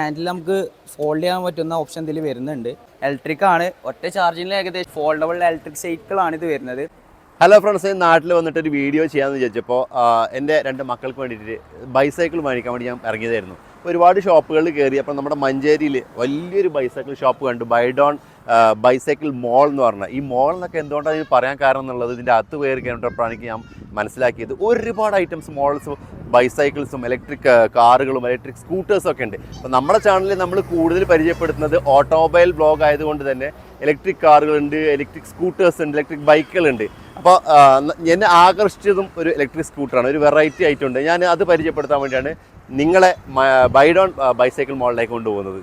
Handle നമുക്ക് fold ചെയ്യാൻ പറ്റുന്ന ഓപ്ഷൻ ഇതിൽ വരുന്നുണ്ട്. ഇലക്ട്രിക് ആണ്. ഒറ്റ ചാർജിങ്ങിൽ ഏകദേശം ഫോൾഡബിൾ ഇലക്ട്രിക് സൈക്കിളാണ് ഇത് വരുന്നത്. ഹലോ ഫ്രണ്ട്സ് നാട്ടിൽ വന്നിട്ട് ഒരു വീഡിയോ ചെയ്യാമെന്ന് വിചാരിച്ചപ്പോൾ എന്റെ രണ്ട് മക്കൾക്ക് വേണ്ടിയിട്ട് ബൈസൈക്കിൾ മേടിക്കാൻ വേണ്ടി ഞാൻ ഇറങ്ങിയതായിരുന്നു. ഒരുപാട് ഷോപ്പുകളിൽ കയറി അപ്പോൾ നമ്മുടെ മഞ്ചേരിയിൽ വലിയൊരു ബൈസൈക്കിൾ ഷോപ്പ് കണ്ടു. ബൈഡോൺ ബൈസൈക്കിൾ മോൾ എന്ന് പറഞ്ഞാൽ ഈ മോൾ എന്നൊക്കെ എന്തുകൊണ്ടാണ് ഇത് പറയാൻ കാരണം എന്നുള്ളത് ഇതിന്റെ അകത്ത് കയറി കഴിഞ്ഞപ്പോഴാണ് എനിക്ക് ഞാൻ മനസ്സിലാക്കിയത്. ഒരുപാട് ഐറ്റംസ് മോൾസും ബൈസൈക്കിൾസും ഇലക്ട്രിക് കാറുകളും ഇലക്ട്രിക് സ്കൂട്ടേഴ്സും ഒക്കെ ഉണ്ട്. അപ്പോൾ നമ്മുടെ ചാനലിൽ നമ്മൾ കൂടുതൽ പരിചയപ്പെടുത്തുന്നത് ഓട്ടോമൊബൈൽ ബ്ലോഗ് ആയതുകൊണ്ട് തന്നെ ഇലക്ട്രിക് കാറുകളുണ്ട് ഇലക്ട്രിക് സ്കൂട്ടേഴ്സ് ഉണ്ട് ഇലക്ട്രിക് ബൈക്കുകളുണ്ട് അപ്പോൾ എന്നെ ആകർഷിച്ചതും ഒരു ഇലക്ട്രിക് സ്കൂട്ടറാണ് ഒരു വെറൈറ്റി ആയിട്ടുണ്ട്. ഞാൻ അത് പരിചയപ്പെടുത്താൻ വേണ്ടിയാണ് നിങ്ങളെ ബൈഡോൺ ബൈസൈക്കിൾ മോളിലേക്ക് കൊണ്ടുപോകുന്നത്.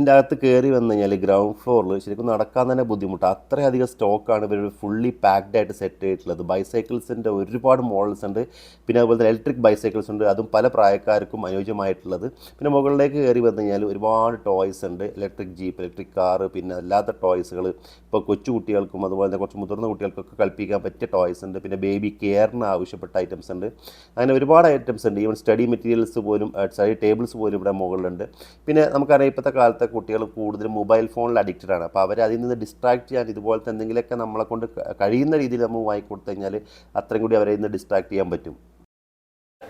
ഇതിന്റെ അകത്ത് കയറി വന്നു കഴിഞ്ഞാൽ ഗ്രൗണ്ട് ഫ്ലോറിൽ ശരിക്കും നടക്കാൻ തന്നെ ബുദ്ധിമുട്ടാണ് അത്രയധികം സ്റ്റോക്കാണ് ഇവർ ഫുള്ളി പാക്ഡ് ആയിട്ട് സെറ്റ് ചെയ്തിട്ടുള്ളത്. ബൈസൈക്കിൾസിന്റെ ഒരുപാട് മോഡൽസ് ഉണ്ട്. പിന്നെ അതുപോലെ തന്നെ ഇലക്ട്രിക് ബൈസൈക്കിൾസ് ഉണ്ട്. അതും പല പ്രായക്കാർക്കും അനുയോജ്യമായിട്ടുള്ളത്. പിന്നെ മുകളിലേക്ക് കയറി വന്നു കഴിഞ്ഞാൽ ഒരുപാട് ടോയ്സ് ഉണ്ട്. ഇലക്ട്രിക് ജീപ്പ് ഇലക്ട്രിക് കാറ് പിന്നെ അല്ലാത്ത ടോയ്സുകൾ ഇപ്പോൾ കൊച്ചു കുട്ടികൾക്കും അതുപോലെ തന്നെ കുറച്ച് മുതിർന്ന കുട്ടികൾക്കൊക്കെ കളിപ്പിക്കാൻ പറ്റിയ ടോയ്സ് ഉണ്ട്. പിന്നെ ബേബി കെയറിന് ആവശ്യപ്പെട്ട ഐറ്റംസ് ഉണ്ട്. അങ്ങനെ ഒരുപാട് ഐറ്റംസ് ഉണ്ട്. ഈവൻ സ്റ്റഡി മെറ്റീരിയൽസ് പോലും സ്റ്റഡി ടേബിൾസ് പോലും ഇവിടെ മുകളിലുണ്ട്. പിന്നെ നമുക്കറിയാം ഇപ്പോഴത്തെ കാലത്തെ കുട്ടികൾ കൂടുതലും മൊബൈൽ ഫോണിൽ അഡിക്റ്റഡ് ആണ്. അപ്പോൾ അവർ അതിൽ നിന്ന് ഡിസ്ട്രാക്ട് ചെയ്യാൻ ഇതുപോലത്തെ എന്തെങ്കിലുമൊക്കെ നമ്മളെ കൊണ്ട് കഴിയുന്ന രീതിയിൽ നമ്മൾ വാങ്ങിക്കൊടുത്തു കഴിഞ്ഞാൽ അത്രയും കൂടി അവരെ ഇന്ന് ഡിസ്ട്രാക്ട് ചെയ്യാൻ പറ്റും.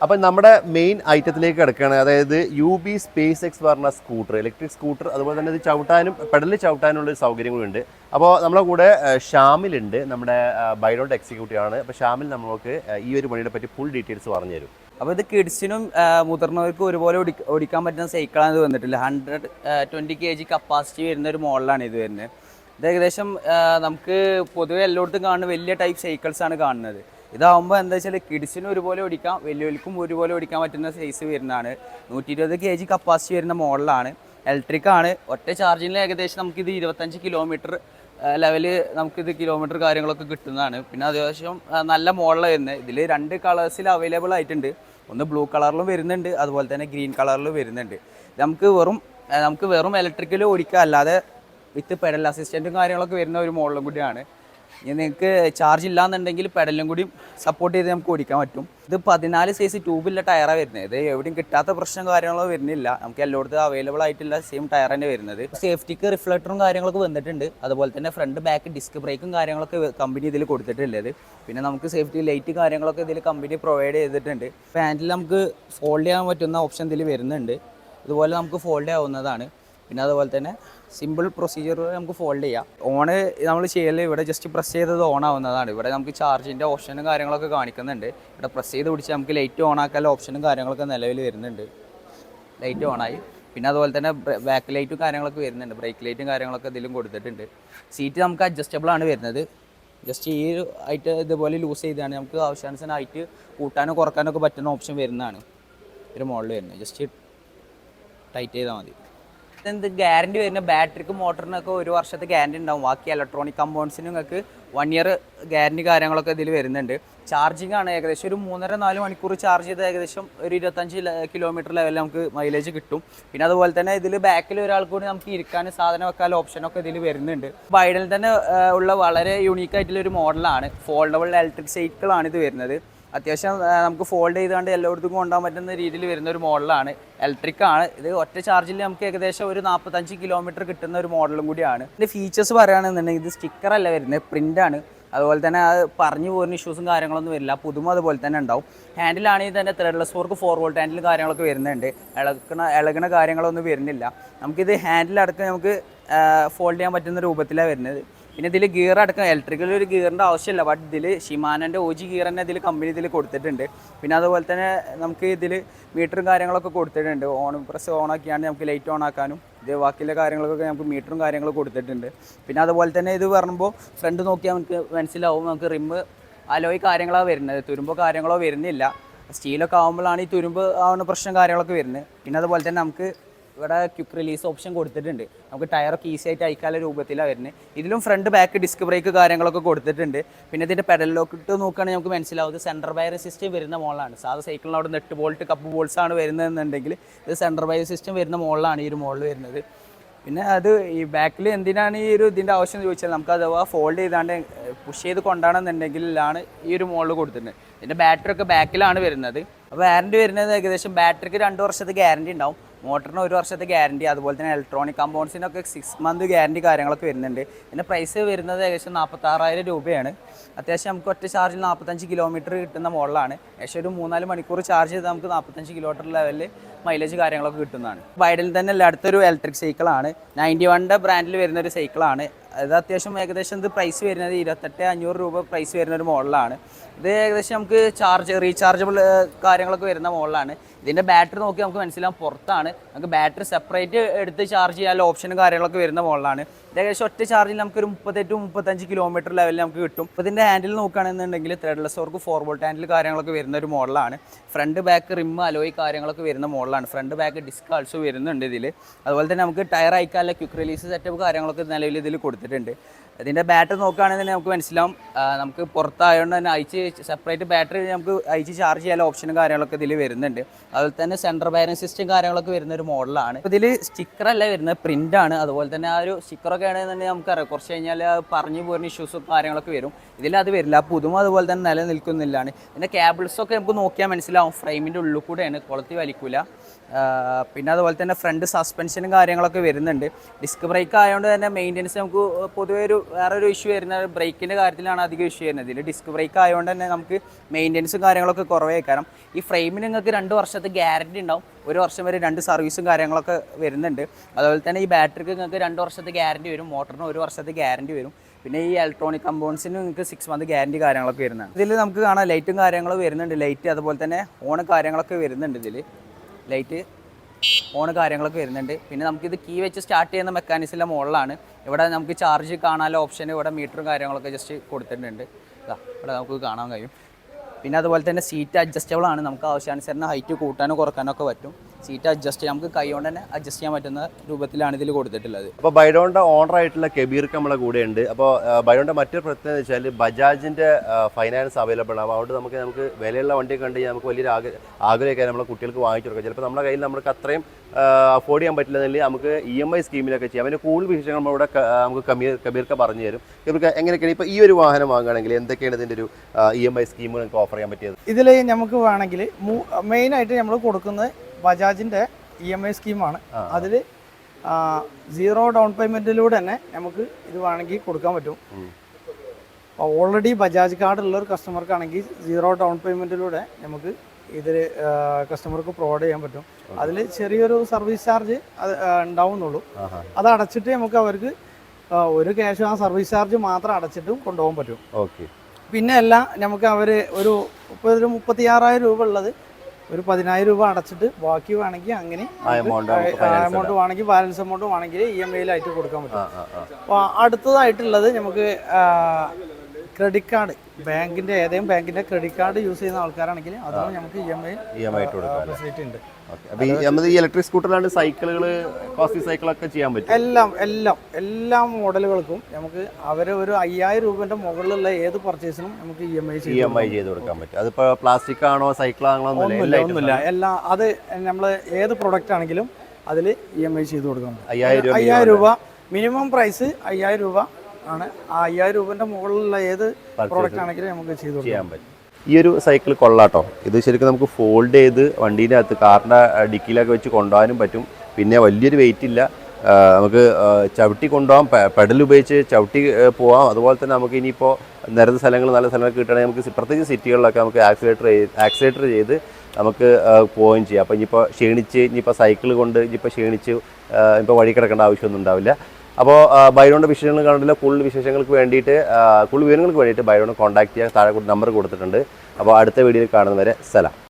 അപ്പം നമ്മുടെ മെയിൻ ഐറ്റത്തിലേക്ക് കിടക്കുകയാണ്. അതായത് യു ബി സ്പേസ് എക്സ് പറഞ്ഞ സ്കൂട്ടർ ഇലക്ട്രിക് സ്കൂട്ടർ അതുപോലെ തന്നെ ഇത് ചവിട്ടാനും പെഡലിൽ ചവിട്ടാനുള്ള സൗകര്യം കൂടി ഉണ്ട്. അപ്പോൾ നമ്മുടെ കൂടെ ഷാമിലുണ്ട് നമ്മുടെ ബൈഡോട്ട് എക്സിക്യൂട്ടീവ് ആണ്. അപ്പോൾ ഷാമിൽ നമ്മൾക്ക് ഈ ഒരു പണിയെ പറ്റി ഫുൾ ഡീറ്റെയിൽസ് പറഞ്ഞു തരും അപ്പോൾ ഇത് കിഡ്സിനും മുതിർന്നവർക്കും ഒരുപോലെ ഓടി- ഓടിക്കാൻ പറ്റുന്ന സൈക്കിളാണ് ഇത് വന്നിട്ടില്ല hundred twenty K G capacity വരുന്ന ഒരു മോഡലാണ് ഇത് വരുന്നത്. ഇത് ഏകദേശം നമുക്ക് പൊതുവെ എല്ലായിടത്തും കാണുന്ന വലിയ ടൈപ്പ് സൈക്കിൾസ് ആണ് കാണുന്നത്. ഇതാവുമ്പോൾ എന്താ വെച്ചാൽ കിഡ്സിനും ഒരുപോലെ ഓടിക്കാം വലിയവർക്കും ഒരുപോലെ ഓടിക്കാൻ പറ്റുന്ന സൈസ് വരുന്നതാണ്. നൂറ്റി ഇരുപത് കെ ജി കപ്പാസിറ്റി വരുന്ന മോഡലാണ്. ഇലക്ട്രിക് ആണ്. ഒറ്റ ചാർജിങ്ങിൽ ഏകദേശം നമുക്കിത് ഇരുപത്തഞ്ച് കിലോമീറ്റർ ലെവൽ നമുക്കിത് കിലോമീറ്റർ കാര്യങ്ങളൊക്കെ കിട്ടുന്നതാണ്. പിന്നെ അത്യാവശ്യം നല്ല മോഡലായിരുന്നു ഇതിൽ രണ്ട് കളേഴ്സിൽ അവൈലബിൾ ആയിട്ടുണ്ട്. ഒന്ന് ബ്ലൂ കളറിലും വരുന്നുണ്ട് അതുപോലെ തന്നെ ഗ്രീൻ കളറിലും വരുന്നുണ്ട്. നമുക്ക് വെറും നമുക്ക് വെറും ഇലക്ട്രിക്കൽ ഓടിക്കുക അല്ലാതെ വിത്ത് പെഡൽ അസിസ്റ്റന്റും കാര്യങ്ങളൊക്കെ വരുന്ന ഒരു മോഡലും കൂടിയാണ്. നിങ്ങൾക്ക് ചാർജ് ഇല്ലാന്നുണ്ടെങ്കിൽ പെഡലും കൂടി സപ്പോർട്ട് ചെയ്ത് നമുക്ക് ഓടിക്കാൻ പറ്റും. ഇത് പതിനാല് സൈസ് ട്യൂബില്ല ടയറാണ് വരുന്നത്. ഇത് എവിടെയും കിട്ടാത്ത പ്രശ്നം കാര്യങ്ങളോ വരുന്നില്ല. നമുക്ക് എല്ലായിടത്തും അവൈലബിൾ ആയിട്ടുള്ള സെയിം ടയർ തന്നെ വരുന്നത്. സേഫ്റ്റിക്ക് റിഫ്ലക്ടറും കാര്യങ്ങളൊക്കെ വന്നിട്ടുണ്ട്. അതുപോലെ തന്നെ ഫ്രണ്ട് ബാക്ക് ഡിസ്ക് ബ്രേക്കും കാര്യങ്ങളൊക്കെ കമ്പനി ഇതിൽ കൊടുത്തിട്ടുള്ളത് പിന്നെ നമുക്ക് സേഫ്റ്റി ലൈറ്റ് കാര്യങ്ങളൊക്കെ ഇതിൽ കമ്പനി പ്രൊവൈഡ് ചെയ്തിട്ടുണ്ട്. ഹാൻഡിൽ നമുക്ക് ഫോൾഡ് ചെയ്യാൻ പറ്റുന്ന ഓപ്ഷൻ ഇതിൽ വരുന്നുണ്ട്. അതുപോലെ നമുക്ക് ഫോൾഡ് ആവുന്നതാണ് പിന്നെ അതുപോലെ തന്നെ സിമ്പിൾ പ്രൊസീജിയർ നമുക്ക് ഫോൾഡ് ചെയ്യാം. ഓണ് നമ്മൾ ചെയ്യൽ ഇവിടെ ജസ്റ്റ് പ്രസ് ചെയ്തത് ഓൺ ആവുന്നതാണ്. ഇവിടെ നമുക്ക് ചാർജിന്റെ ഓപ്ഷനും കാര്യങ്ങളൊക്കെ കാണിക്കുന്നുണ്ട്. ഇവിടെ പ്രസ് ചെയ്ത് പിടിച്ച് നമുക്ക് ലൈറ്റ് ഓൺ ആക്കാനുള്ള ഓപ്ഷനും കാര്യങ്ങളൊക്കെ നിലവിൽ വരുന്നുണ്ട്. ലൈറ്റ് ഓണായി പിന്നെ അതുപോലെ തന്നെ ബാക്ക് ലൈറ്റും കാര്യങ്ങളൊക്കെ വരുന്നുണ്ട്. ബ്രേക്ക് ലൈറ്റും കാര്യങ്ങളൊക്കെ ഇതിലും കൊടുത്തിട്ടുണ്ട്. സീറ്റ് നമുക്ക് അഡ്ജസ്റ്റബിൾ ആണ് വരുന്നത്. ജസ്റ്റ് ഈ ആയിട്ട് ഇതുപോലെ ലൂസ് ചെയ്താണ്. നമുക്ക് ആവശ്യാനുസരണം ഹൈറ്റ് കൂട്ടാനോ കുറക്കാനോ ഒക്കെ പറ്റുന്ന ഓപ്ഷൻ വരുന്നതാണ്. ഒരു മോഡൽ വരുന്നത്. ജസ്റ്റ് ടൈറ്റ് ചെയ്താൽ മതി. എന്ത് ഗ്യാരണ്ടി വരുന്ന ബാറ്ററിക്കും മോട്ടറിനൊക്കെ ഒരു വർഷത്തെ ഗ്യാരണ്ടി ഉണ്ടാവും. ബാക്കി ഇലക്ട്രോണിക് കമ്പോണൻസിന് നിങ്ങൾക്ക് വൺ ഇയർ ഗ്യാരണ്ടി കാര്യങ്ങളൊക്കെ ഇതിൽ വരുന്നുണ്ട്. ചാർജിങ് ആണ് ഏകദേശം ഒരു മൂന്നര നാല് മണിക്കൂർ ചാർജ് ചെയ്ത് ഏകദേശം ഒരു ഇരുപത്തഞ്ച് കിലോമീറ്റർ ലെവലിൽ നമുക്ക് മൈലേജ് കിട്ടും. പിന്നെ അതുപോലെ തന്നെ ഇതിൽ ബാക്കിൽ ഒരാൾ കൂടി നമുക്ക് ഇരിക്കാൻ സാധനം വെക്കാൻ ഓപ്ഷനൊക്കെ ഇതിൽ വരുന്നുണ്ട്. ബൈഡിൽ തന്നെ ഉള്ള വളരെ യുണീക്ക് ആയിട്ടുള്ള ഒരു മോഡലാണ് ഫോൾഡബിൾ ഇലക്ട്രിക് സൈക്കിളാണ് ഇത് വരുന്നത്. അത്യാവശ്യം നമുക്ക് ഫോൾഡ് ചെയ്തുകൊണ്ട് എല്ലായിടത്തും കൊണ്ടുപോകാൻ പറ്റുന്ന രീതിയിൽ വരുന്ന ഒരു മോഡലാണ്. ഇലക്ട്രിക് ആണ്. ഇത് ഒറ്റ ചാർജിൽ നമുക്ക് ഏകദേശം ഒരു നാൽപ്പത്തഞ്ച് കിലോമീറ്റർ കിട്ടുന്ന ഒരു മോഡലും കൂടിയാണ്. ഇതിന്റെ ഫീച്ചേഴ്സ് പറയുകയാണെന്നുണ്ടെങ്കിൽ ഇത് സ്റ്റിക്കറല്ല വരുന്നത് പ്രിന്റാണ് അതുപോലെ തന്നെ അത് പറഞ്ഞു പോകുന്ന ഇഷ്യൂസും കാര്യങ്ങളൊന്നും വരില്ല. പുതുമ അതുപോലെ തന്നെ ഉണ്ടാവും. ഹാൻഡിലാണെങ്കിൽ തന്നെ threadless fork four volt handle കാര്യങ്ങളൊക്കെ വരുന്നുണ്ട്. ഇളകണ ഇളകണ കാര്യങ്ങളൊന്നും വരുന്നില്ല. നമുക്കിത് ഹാൻഡിലടക്കം നമുക്ക് ഫോൾഡ് ചെയ്യാൻ പറ്റുന്ന രൂപത്തിലാണ് വരുന്നത്. പിന്നെ ഇതിൽ ഗിയർ അടക്കം ഇലക്ട്രിക്കൽ ഒരു ഗിയറിന്റെ ആവശ്യമില്ല. ബട്ട് ഇതിൽ ഷിമാനന്റെ ഓജി ഗിയർ തന്നെ ഇതിൽ കമ്പനി ഇതിൽ കൊടുത്തിട്ടുണ്ട്. പിന്നെ അതുപോലെ തന്നെ നമുക്ക് ഇതിൽ മീറ്ററും കാര്യങ്ങളൊക്കെ കൊടുത്തിട്ടുണ്ട്. ഓൺ പ്രസ് ഓൺ ആക്കിയാണ് നമുക്ക് ലൈറ്റ് ഓൺ ആക്കാനും ഇത് ബാക്കിയുള്ള കാര്യങ്ങളൊക്കെ നമുക്ക് മീറ്ററും കാര്യങ്ങളും കൊടുത്തിട്ടുണ്ട്. പിന്നെ അതുപോലെ തന്നെ ഇത് പറയുമ്പോൾ ഫ്രണ്ട് നോക്കിയാൽ നമുക്ക് മനസ്സിലാവും നമുക്ക് റിമ്മ് അലോയ് കാര്യങ്ങളാണ് വരുന്നത്. തുരുമ്പോ കാര്യങ്ങളോ വരുന്നില്ല. സ്റ്റീലൊക്കെ ആകുമ്പോഴാണ് ഈ തുരുമ്പ് ആവുന്ന പ്രശ്നം കാര്യങ്ങളൊക്കെ വരുന്നത്. പിന്നെ അതുപോലെ തന്നെ നമുക്ക് ഇവിടെ ക്വിക്ക് റിലീസ് ഓപ്ഷൻ കൊടുത്തിട്ടുണ്ട്. നമുക്ക് ടയറൊക്കെ ഈസി ആയിട്ട് അയക്കാനുള്ള രൂപത്തിലാണ് വരുന്നത് ഇതിലും ഫ്രണ്ട് ബാക്ക് ഡിസ്ക് ബ്രേക്ക് കാര്യങ്ങളൊക്കെ കൊടുത്തിട്ടുണ്ട്. പിന്നെ ഇതിന്റെ പെഡലിലൊക്കെ ലോക്ക് ഇട്ട് നോക്കുകയാണെങ്കിൽ നമുക്ക് മനസ്സിലാവും. സെന്റർ ബയർ സിസ്റ്റം വരുന്ന മോളാണ് സാധാ സൈക്കിളിന് അവിടെ നെട്ട് ബോൾട്ട് കപ്പ് ബോൾസ് ആണ് വരുന്നതെന്നുണ്ടെങ്കിൽ ഇത് സെന്റർ ബയർ സിസ്റ്റം വരുന്ന മോളിലാണ് ഈ ഒരു മോളിൽ വരുന്നത്. പിന്നെ അത് ഈ ബാക്കിൽ എന്തിനാണ് ഈ ഒരു ഇതിന്റെ ആവശ്യം എന്ന് ചോദിച്ചാൽ നമുക്ക് അഥവാ ഫോൾഡ് ചെയ്താണ്ട് പുഷ് ചെയ്ത് കൊണ്ടാണെന്നുണ്ടെങ്കിലാണ് ഈ ഒരു മോളിൽ കൊടുത്തിട്ടുണ്ട് ഇതിന്റെ ബാറ്ററി ഒക്കെ ബാക്കിലാണ് വരുന്നത്. അപ്പോൾ വാറന്റി വരുന്നത് ഏകദേശം ബാറ്ററിക്ക് രണ്ട് വർഷത്തെ ഗ്യാരണ്ടി ഉണ്ടാവും. മോട്ടറിന് ഒരു വർഷത്തെ ഗ്യാരണ്ടി അതുപോലെ തന്നെ ഇലക്ട്രോണിക് കമ്പൗണ്ട്സിനൊക്കെ സിക്സ് മന്ത് ഗ്യാരണ്ടി കാര്യങ്ങളൊക്കെ വരുന്നുണ്ട്. പിന്നെ പ്രൈസ് വരുന്നത് ഏകദേശം നാൽപ്പത്താറായിരം രൂപയാണ്. അത്യാവശ്യം നമുക്ക് ഒറ്റ ചാർജിൽ നാൽപ്പത്തഞ്ച് കിലോമീറ്റർ കിട്ടുന്ന മോഡലാണ്. ഏകദേശം ഒരു മൂന്നാൽ മണിക്കൂർ ചാർജ് ചെയ്ത് നമുക്ക് നാൽപ്പത്തഞ്ച് കിലോമീറ്റർ ലെവലിൽ മൈലേജ് കാര്യങ്ങളൊക്കെ കിട്ടുന്നതാണ്. ബൈഡിൽ തന്നെ അടുത്തൊരു ഇലക്ട്രിക് സൈക്കിളാണ് നയന്റി വണ്ടെ ബ്രാൻഡിൽ വരുന്ന ഒരു സൈക്കിളാണ് അത് അത്യാവശ്യം ഏകദേശം ഇത് പ്രൈസ് വരുന്നത് ഇരുപത്തെട്ട് അഞ്ഞൂറ് രൂപ പ്രൈസ് വരുന്ന ഒരു മോഡലാണ് ഇത് ഏകദേശം നമുക്ക് ചാർജ് റീചാർജബിൾ കാര്യങ്ങളൊക്കെ വരുന്ന മോഡലാണ് ഇതിന്റെ ബാറ്ററി നോക്കി നമുക്ക് മനസ്സിലാവും പുറത്താണ്. നമുക്ക് ബാറ്ററി സെപ്പറേറ്റ് എടുത്ത് ചാർജ് ചെയ്യാനുള്ള ഓപ്ഷനും കാര്യങ്ങളൊക്കെ വരുന്ന മോഡലാണ് ഇത് ഏകദേശം ഒറ്റ ചാർജിൽ നമുക്കൊരു മുപ്പത്തെട്ട് മുപ്പത്തഞ്ച് കിലോമീറ്റർ ലെവലിൽ നമുക്ക് കിട്ടും. അപ്പോൾ ഇതിന്റെ ഹാൻഡിൽ നോക്കുകയാണെന്നുണ്ടെങ്കിൽ threadless fork four bolt handle കാര്യങ്ങളൊക്കെ വരുന്ന ഒരു മോഡലാണ് ഫ്രണ്ട് ബാക്ക് റിം അലോയ് കാര്യങ്ങളൊക്കെ വരുന്ന മോഡലാണ് ഫ്രണ്ട് ബാക്ക് ഡിസ്ക് ആൾസോ വരുന്നുണ്ട് ഇതിൽ അതുപോലെ തന്നെ നമുക്ക് ടയർ അയക്കാനുള്ള ക്വിക്ക് റിലീസ് സെറ്റപ്പ് കാര്യങ്ങളൊക്കെ നിലവിൽ ഇതിൽ കൊടുത്തിട്ടുണ്ട്. ഇതിന്റെ ബാറ്ററി നോക്കുകയാണെങ്കിൽ നമുക്ക് മനസ്സിലാവും. നമുക്ക് പുറത്തായതുകൊണ്ട് തന്നെ അയച്ച് സെപ്പറേറ്റ് ബാറ്ററി നമുക്ക് അയച്ച് ചാർജ് ചെയ്യാനുള്ള ഓപ്ഷനും കാര്യങ്ങളൊക്കെ ഇതിൽ വരുന്നുണ്ട്. അതുപോലെ തന്നെ സെന്റർ ബാലൻസ് സിസ്റ്റം കാര്യങ്ങളൊക്കെ വരുന്ന ഒരു മോഡലാണ് ഇതിൽ സ്റ്റിക്കറല്ല വരുന്നത് പ്രിന്റ് ആണ്. അതുപോലെ തന്നെ ആ ഒരു സ്റ്റിക്കറൊക്കെ ആണെന്നുണ്ടെങ്കിൽ നമുക്കറിയാം. കുറച്ച് കഴിഞ്ഞാൽ പറഞ്ഞു പോരുന്ന ഇഷ്യൂസും കാര്യങ്ങളൊക്കെ വരും. ഇതിൽ അത് വരില്ല. പുതുമ അതുപോലെ തന്നെ നിലനിൽക്കുന്നില്ലാണ് ഇതിന്റെ കേബിൾസൊക്കെ നമുക്ക് നോക്കിയാൽ മനസ്സിലാവും. ഫ്രെയിമിന്റെ ഉള്ളിൽ കൂടെയാണ്. കുളത്തി വലിക്കൂല. ആ, പിന്നെ അതുപോലെ തന്നെ ഫ്രണ്ട് സസ്പെൻഷനും കാര്യങ്ങളൊക്കെ വരുന്നുണ്ട്. ഡിസ്ക് ബ്രേക്ക് ആയതുകൊണ്ട് തന്നെ മെയിന്റനൻസ് നമുക്ക് പൊതുവേ ഒരു വേറൊരു ഇഷ്യൂ വരുന്നത് ബ്രേക്കിന്റെ കാര്യത്തിലാണ് അധികം ഇഷ്യൂ വരുന്നത്. ഇതിൽ ഡിസ്ക് ബ്രേക്ക് ആയതുകൊണ്ട് തന്നെ നമുക്ക് മെയിന്റനൻസും കാര്യങ്ങളൊക്കെ കുറവേ കാരണം ഈ ഫ്രെയിമിന് നിങ്ങൾക്ക് രണ്ട് വർഷത്തെ ഗ്യാരണ്ടി ഉണ്ടാവും. ഒരു വർഷം വരെ രണ്ട് സർവീസും കാര്യങ്ങളൊക്കെ വരുന്നുണ്ട്. അതുപോലെ തന്നെ ഈ ബാറ്ററിക്ക് നിങ്ങൾക്ക് രണ്ട് വർഷത്തെ ഗ്യാരണ്ടി വരും. മോട്ടറിന് ഒരു വർഷത്തെ ഗ്യാരണ്ടി വരും. പിന്നെ ഈ ഇലക്ട്രോണിക് കമ്പോൺസിന് നിങ്ങൾക്ക് സിക്സ് മന്ത് ഗ്യാരണ്ടി കാര്യങ്ങളൊക്കെ വരുന്നതാണ്. ഇതിൽ നമുക്ക് കാണാം ലൈറ്റും കാര്യങ്ങളും വരുന്നുണ്ട്. ലൈറ്റ് അതുപോലെ തന്നെ ഓൺ കാര്യങ്ങളൊക്കെ വരുന്നുണ്ട് ഇതിൽ ലൈറ്റ് ഓൺ കാര്യങ്ങളൊക്കെ വരുന്നുണ്ട്. പിന്നെ നമുക്കിത് കീ വെച്ച് സ്റ്റാർട്ട് ചെയ്യുന്ന മെക്കാനിസിലെ മുകളിലാണ്. ഇവിടെ നമുക്ക് ചാർജ് കാണാനുള്ള ഓപ്ഷൻ ഇവിടെ മീറ്ററും കാര്യങ്ങളൊക്കെ ജസ്റ്റ് കൊടുത്തിട്ടുണ്ട്. ഇവിടെ നമുക്ക് കാണാൻ കഴിയും. പിന്നെ അതുപോലെ തന്നെ സീറ്റ് അഡ്ജസ്റ്റബിൾ ആണ്. നമുക്ക് ആവശ്യാനുസരണം ഹൈറ്റ് കൂട്ടാനോ കുറക്കാനോ ഒക്കെ പറ്റും. സീറ്റ് അഡ്ജസ്റ്റ് ചെയ്യാം. നമുക്ക് കൈകൊണ്ട് തന്നെ അഡ്ജസ്റ്റ് ചെയ്യാൻ പറ്റുന്ന രൂപത്തിലാണ് ഇതിൽ കൊടുത്തിട്ടുള്ളത്. അപ്പോൾ ബൈഡോണിന്റെ ഓണർ ആയിട്ടുള്ള കെബീർക്ക് നമ്മളെ കൂടെ ഉണ്ട്. അപ്പോൾ ബൈഡോണിന്റെ മറ്റൊരു പ്രത്യേകത എന്ന് വെച്ചാൽ ബജാജിന്റെ ഫൈനാൻസ് അവൈലബിൾ ആണ്. അപ്പോൾ അതുകൊണ്ട് നമുക്ക് നമുക്ക് വിലയുള്ള വണ്ടി കണ്ട് കഴിഞ്ഞാൽ നമുക്ക് വലിയൊരു ആഗ്ര ആഗ്രഹമൊക്കെ നമ്മളെ കുട്ടികൾക്ക് വാങ്ങിച്ചു കൊടുക്കാം. ചിലപ്പോൾ നമ്മുടെ കയ്യിൽ നമുക്ക് അത്രയും അഫോർഡ് ചെയ്യാൻ പറ്റില്ലെന്നില്ല നമുക്ക് ഇ എം ഐ സ്കീമിലൊക്കെ ചെയ്യാം. അതിന്റെ കൂടുതൽ വിശേഷങ്ങൾ നമ്മളിവിടെ നമുക്ക് കമീർ കബീർക്ക് പറഞ്ഞു തരും. കബീർക്ക് എങ്ങനെയൊക്കെയാണ് ഇപ്പോൾ ഈ ഒരു വാഹനം വാങ്ങുകയാണെങ്കിൽ എന്തൊക്കെയാണ് ഇതിന്റെ ഒരു ഇ എം ഐ സ്കീമുകൾ ഓഫർ ചെയ്യാൻ പറ്റിയത്? ഇതിൽ നമുക്ക് വേണമെങ്കിൽ മെയിനായിട്ട് നമ്മൾ കൊടുക്കുന്നത് ബജാജിന്റെ ഇ എം ഐ സ്കീമാണ്. അതിൽ സീറോ ഡൗൺ പേയ്മെന്റിലൂടെ തന്നെ നമുക്ക് ഇത് വേണമെങ്കിൽ കൊടുക്കാൻ പറ്റും. ഓൾറെഡി ബജാജ് കാർഡ് ഉള്ള ഒരു കസ്റ്റമർക്കാണെങ്കിൽ സീറോ ഡൗൺ പേയ്മെന്റിലൂടെ നമുക്ക് ഇതിൽ കസ്റ്റമർക്ക് പ്രൊവൈഡ് ചെയ്യാൻ പറ്റും. അതിൽ ചെറിയൊരു സർവീസ് ചാർജ് ഉണ്ടാവുന്നുള്ളൂ. അത് അടച്ചിട്ട് നമുക്ക് അവർക്ക് ഒരു ക്യാഷ് ആ സർവീസ് ചാർജ് മാത്രം അടച്ചിട്ടും കൊണ്ടുപോകാൻ പറ്റും. ഓക്കെ. പിന്നെ അല്ല നമുക്ക് അവർ ഒരു ഇപ്പോൾ ഒരു മുപ്പത്തി ആറായിരം രൂപ ഉള്ളത് ഒരു പതിനായിരം രൂപ അടച്ചിട്ട് ബാക്കി വേണമെങ്കിൽ അങ്ങനെ എമൗണ്ട് വേണമെങ്കിൽ ബാലൻസ് എമൗണ്ട് വേണമെങ്കിൽ ഇ എം ഐയിലായിട്ട് കൊടുക്കാൻ പറ്റും. അപ്പോൾ അടുത്തതായിട്ടുള്ളത് നമുക്ക് ക്രെഡിറ്റ് കാർഡ് ബാങ്കിന്റെ ഏതെങ്കിലും ബാങ്കിന്റെ ക്രെഡിറ്റ് കാർഡ് യൂസ് ചെയ്യുന്ന ആൾക്കാരാണെങ്കിൽ അതും നമുക്ക് ഇ എം ഐ ഫെസിലിറ്റി ഉണ്ട്. അപ്പോൾ ഈ ഇലക്ട്രിക് സ്കൂട്ടറിലാണ് സൈക്കിളുകൾ കോസ്റ്റ്ലി സൈക്കിളൊക്കെ ചെയ്യാൻ പറ്റും? എല്ലാം എല്ലാം എല്ലാ മോഡലുകൾക്കും നമുക്ക് അവർ ഒരു അയ്യായിരം രൂപന്റെ മുകളിലുള്ള ഏത് പർച്ചേസിനും നമുക്ക് E M I E M I ചെയ്ത് കൊടുക്കാൻ പറ്റും. അതിപ്പോൾ പ്ലാസ്റ്റിക് ആണോ സൈക്കിൾ ആണോ ഒന്നുമില്ല ഒന്നുമില്ല. എല്ലാ അത് നമ്മൾ ഏത് പ്രൊഡക്റ്റ് ആണെങ്കിലും അതിൽ ഇ എം ഐ ചെയ്ത് കൊടുക്കാൻ പറ്റും അയ്യായിരം രൂപ മിനിമം പ്രൈസ് അയ്യായിരം രൂപ ആണ്. ആ അയ്യായിരം രൂപന്റെ മുകളിലുള്ള ഏത് പ്രോഡക്റ്റ് ആണെങ്കിലും നമുക്ക് ചെയ്ത് ചെയ്യാൻ പറ്റും. ഈ ഒരു സൈക്കിൾ കൊള്ളാട്ടോ. ഇത് ശരിക്കും നമുക്ക് ഫോൾഡ് ചെയ്ത് വണ്ടീന്റെ അകത്ത് കാറിന്റെ ഡിക്കിയിലൊക്കെ വെച്ച് കൊണ്ടുപോകാനും പറ്റും. പിന്നെ വലിയൊരു വെയിറ്റ് ഇല്ല. നമുക്ക് ചവിട്ടി കൊണ്ടുപോകാം. പെഡൽ ഉപയോഗിച്ച് ചവിട്ടി പോവാം. അതുപോലെ തന്നെ നമുക്ക് ഇനിയിപ്പോൾ നിരന്ന സ്ഥലങ്ങൾ നല്ല സ്ഥലങ്ങളൊക്കെ കിട്ടുകയാണെങ്കിൽ നമുക്ക് പ്രത്യേകിച്ച് സിറ്റികളിലൊക്കെ നമുക്ക് ആക്സിലേറ്റർ ആക്സിലേറ്റർ ചെയ്ത് നമുക്ക് പോവുകയും ചെയ്യാം. അപ്പോൾ ഇനിയിപ്പോൾ ക്ഷീണിച്ച് ഇനിയിപ്പോൾ സൈക്കിൾ കൊണ്ട് ഇനിയിപ്പോൾ ക്ഷീണിച്ച് ഇപ്പോൾ വഴി കിടക്കേണ്ട ആവശ്യമൊന്നും ഉണ്ടാവില്ല. അപ്പോൾ ബൈറോണിന്റെ വിശേഷങ്ങൾ കണ്ടില്ല. കൂടുതൽ വിശേഷങ്ങൾക്ക് വേണ്ടിയിട്ട് കൂടുതൽ വിവരങ്ങൾക്ക് വേണ്ടിയിട്ട് ബൈറോണെ കോൺടാക്ട് ചെയ്യാൻ താഴെ നമ്പർ കൊടുത്തിട്ടുണ്ട്. അപ്പോൾ അടുത്ത വീഡിയോയിൽ കാണുന്നവരെ സലാം.